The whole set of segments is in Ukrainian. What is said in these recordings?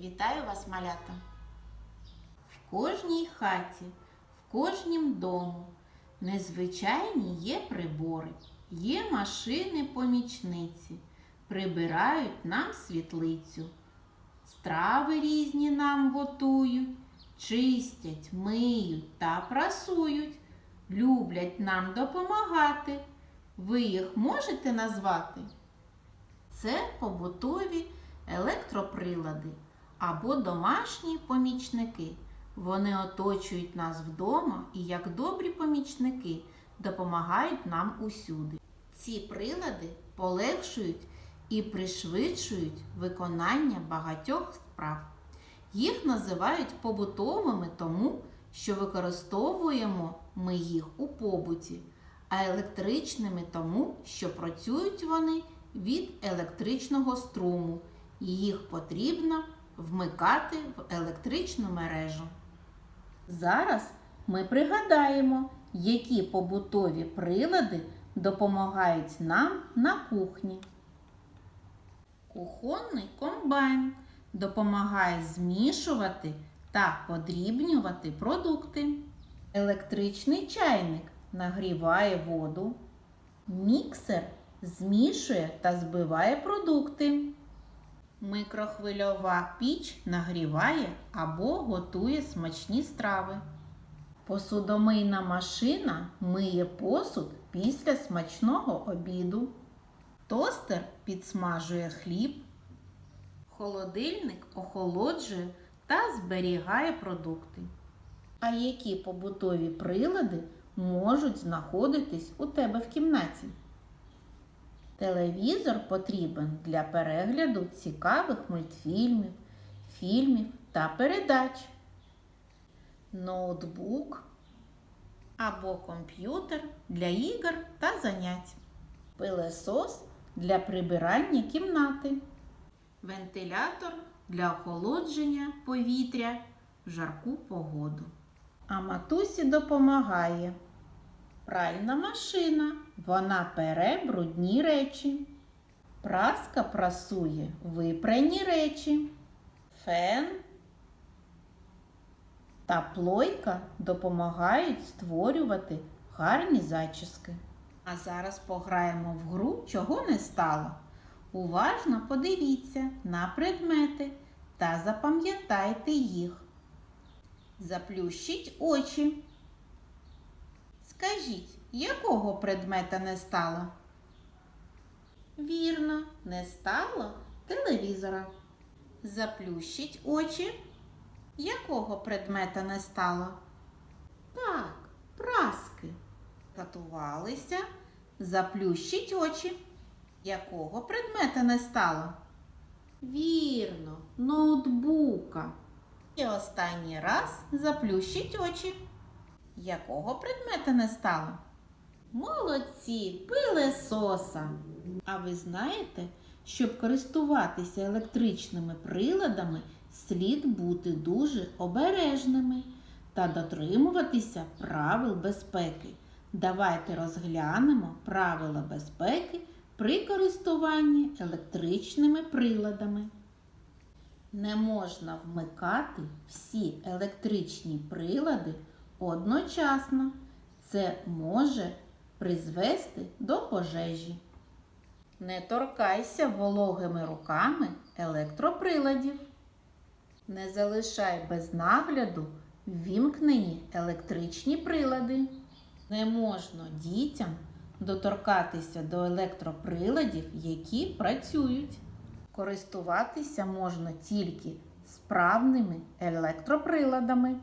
Вітаю вас, малята! В кожній хаті, в кожнім дому незвичайні є прибори, є машини-помічниці, прибирають нам світлицю. Страви різні нам готують, чистять, миють та прасують, люблять нам допомагати. Ви їх можете назвати? Це побутові електроприлади або домашні помічники. Вони оточують нас вдома і, як добрі помічники, допомагають нам усюди. Ці прилади полегшують і пришвидшують виконання багатьох справ. Їх називають побутовими тому, що використовуємо ми їх у побуті, а електричними тому, що працюють вони від електричного струму, і їх потрібно вмикати в електричну мережу. Зараз ми пригадаємо, які побутові прилади допомагають нам на кухні. Кухонний комбайн допомагає змішувати та подрібнювати продукти. Електричний чайник нагріває воду. Міксер змішує та збиває продукти. Микрохвильова піч нагріває або готує смачні страви. Посудомийна машина миє посуд після смачного обіду. Тостер підсмажує хліб. Холодильник охолоджує та зберігає продукти. А які побутові прилади можуть знаходитись у тебе в кімнаті? Телевізор потрібен для перегляду цікавих мультфільмів, фільмів та передач. Ноутбук або комп'ютер для ігор та занять. Пилесос для прибирання кімнати. Вентилятор для охолодження повітря в жарку погоду. А матусі допомагає. Пральна машина. Вона пере брудні речі. Праска прасує випрані речі. Фен та плойка допомагають створювати гарні зачіски. А зараз пограємо в гру, чого не стало. Уважно подивіться на предмети та запам'ятайте їх. Заплющіть очі. Скажіть, якого предмета не стало? Вірно, не стало телевізора. Заплющіть очі. Якого предмета не стало? Так, праски. Готувалися. Заплющіть очі. Якого предмета не стало? Вірно, ноутбука. І останній раз заплющіть очі. Якого предмета не стало? Молодці, пилесоса. А ви знаєте, щоб користуватися електричними приладами, слід бути дуже обережними та дотримуватися правил безпеки. Давайте розглянемо правила безпеки при користуванні електричними приладами. Не можна вмикати всі електричні прилади одночасно. Це може призвести до пожежі. Не торкайся вологими руками електроприладів. Не залишай без нагляду ввімкнені електричні прилади. Не можна дітям доторкатися до електроприладів, які працюють. Користуватися можна тільки справними електроприладами.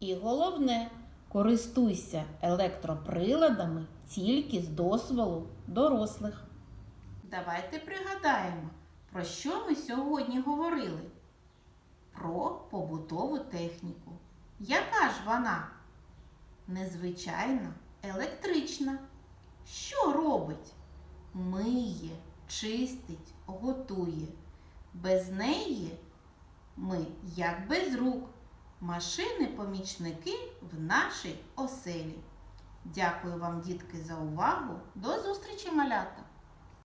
І головне, користуйся електроприладами тільки з дозволу дорослих. Давайте пригадаємо, про що ми сьогодні говорили. Про побутову техніку. Яка ж вона? Незвичайна, електрична. Що робить? Миє, чистить, готує. Без неї ми, як без рук, машини-помічники в нашій оселі. Дякую вам, дітки, за увагу. До зустрічі, малята!